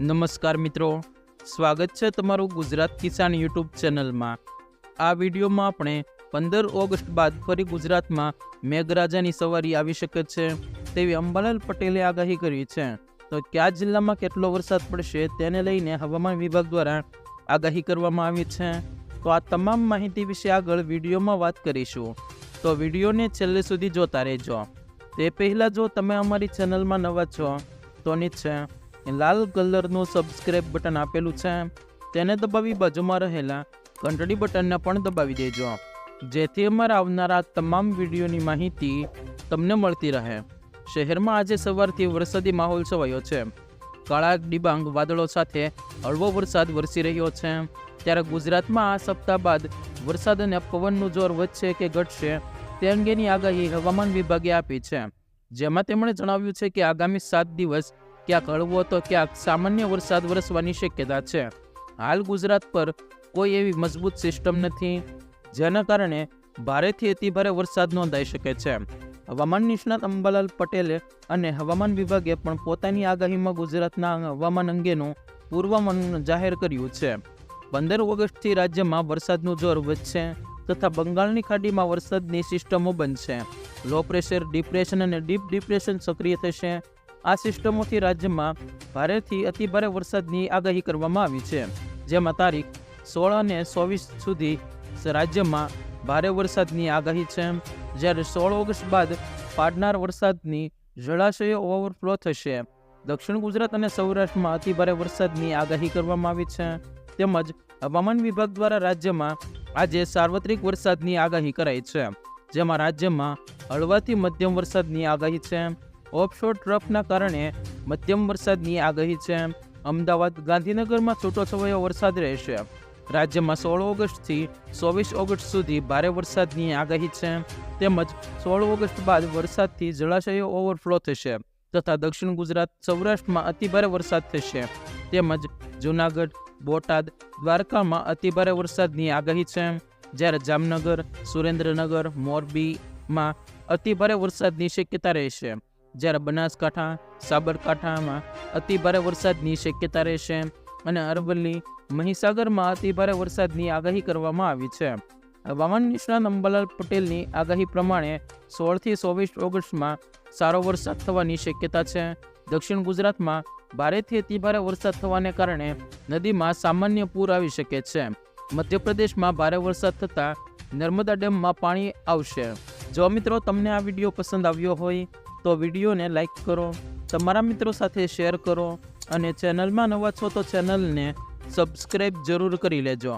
નમસ્કાર મિત્રો. સ્વાગત છે તમારું ગુજરાત કિસાન યુટ્યુબ ચેનલમાં. આ વિડીયોમાં આપણે પંદર ઓગસ્ટ બાદ ફરી ગુજરાતમાં મેઘરાજાની સવારી આવી શકે છે તેવી અંબાલાલ પટેલે આગાહી કરી છે. તો કયા જિલ્લામાં કેટલો વરસાદ પડશે તેને લઈને હવામાન વિભાગ દ્વારા આગાહી કરવામાં આવી છે. તો આ તમામ માહિતી વિશે આગળ વિડીયોમાં વાત કરીશું. તો વિડીયોને છેલ્લે સુધી જોતા રહેજો. તે પહેલાં જો તમે અમારી ચેનલમાં નવા છો, તો નીચે લાલ કલરનું સબસ્ક્રાઈબ બટન આપેલું છે, તેને દબાવી બાજુમાં રહેલા ઘંટડી બટનને પણ દબાવી દેજો. જેથી અમારા આવનારા તમામ વિડીયોની માહિતી તમને મળતી રહે. શહેરમાં આજે સવારથી વરસાદી માહોલ છવાયો છે. કાળા ડિબાંગ વાદળો સાથે હળવો વરસાદ વરસી રહ્યો છે. ત્યારે ગુજરાતમાં આ સપ્તાહ બાદ વરસાદ અને પવનનું જોર વધશે કે ઘટશે તે અંગેની આગાહી હવામાન વિભાગે આપી છે. જેમાં તેમણે જણાવ્યું છે કે આગામી સાત દિવસ ક્યાંક હળવો તો ક્યાંક સામાન્ય વરસાદ વરસવાની શક્યતા છે. હાલ ગુજરાત પર કોઈ એવી મજબૂત સિસ્ટમ નથી, જેના કારણે ભારેથી અતિભારે વરસાદ નોંધાઈ શકે છે. હવામાન નિષ્ણાત અંબાલાલ પટેલે અને હવામાન વિભાગે પણ પોતાની આગાહીમાં ગુજરાતના હવામાન અંગેનું પૂર્વાનુમાન જાહેર કર્યું છે. પંદર ઓગસ્ટથી રાજ્યમાં વરસાદનું જોર વધશે તથા બંગાળની ખાડીમાં વરસાદની સિસ્ટમો બનશે. લો પ્રેશર ડિપ્રેશન અને ડીપ ડિપ્રેશન સક્રિય થશે આ સિસ્ટમોથી રાજ્યમાં ભારેથી અતિભારે વરસાદની આગાહી કરવામાં આવી છે. જેમાં તારીખ સોળ અને ચોવીસ સુધી રાજ્યમાં ભારે વરસાદની આગાહી છે. જ્યારે સોળ ઓગસ્ટ બાદ પાડનાર વરસાદની જળાશયો ઓવરફ્લો થશે. દક્ષિણ ગુજરાત અને સૌરાષ્ટ્રમાં અતિભારે વરસાદની આગાહી કરવામાં આવી છે. તેમજ હવામાન વિભાગ દ્વારા રાજ્યમાં આજે સાર્વત્રિક વરસાદની આગાહી કરાઈ છે. જેમાં રાજ્યમાં હળવાથી મધ્યમ વરસાદની આગાહી છે. ઓફશોર ટ્રફના કારણે મધ્યમ વરસાદની આગાહી છે. અમદાવાદ ગાંધીનગરમાં છૂટોછવાયો વરસાદ રહેશે. રાજ્યમાં સોળ ઓગસ્ટથી ચોવીસ ઓગસ્ટ સુધી ભારે વરસાદની આગાહી છે. તેમજ સોળ ઓગસ્ટ બાદ વરસાદથી જળાશયો ઓવરફ્લો થશે તથા દક્ષિણ ગુજરાત, સૌરાષ્ટ્રમાં અતિભારે વરસાદ થશે. તેમજ જૂનાગઢ, બોટાદ, દ્વારકામાં અતિભારે વરસાદની આગાહી છે. જ્યારે જામનગર, સુરેન્દ્રનગર, મોરબીમાં અતિભારે વરસાદની શક્યતા રહેશે. જ્યારે બનાસકાંઠા, સાબરકાંઠામાં અતિભારે વરસાદની શક્યતા રહેશે અને અરવલ્લી, મહીસાગરમાં અતિભારે વરસાદની આગાહી કરવામાં આવી છે. હવામાન નિષ્ણાત અંબાલાલ પટેલની આગાહી પ્રમાણે સોળથી ચોવીસ ઓગસ્ટમાં સારો વરસાદ થવાની શક્યતા છે. દક્ષિણ ગુજરાતમાં ભારેથી અતિભારે વરસાદ થવાને કારણે નદીમાં સામાન્ય પૂર આવી શકે છે. મધ્યપ્રદેશમાં ભારે વરસાદ થતાં નર્મદા ડેમમાં પાણી આવશે. જો મિત્રો તમને આ વીડિયો પસંદ આવ્યો હોય તો વિડીયોને લાઇક કરો, તમારા મિત્રો સાથે શેર કરો અને ચેનલમાં નવા છો તો ચેનલને સબસ્ક્રાઈબ જરૂર કરી લેજો.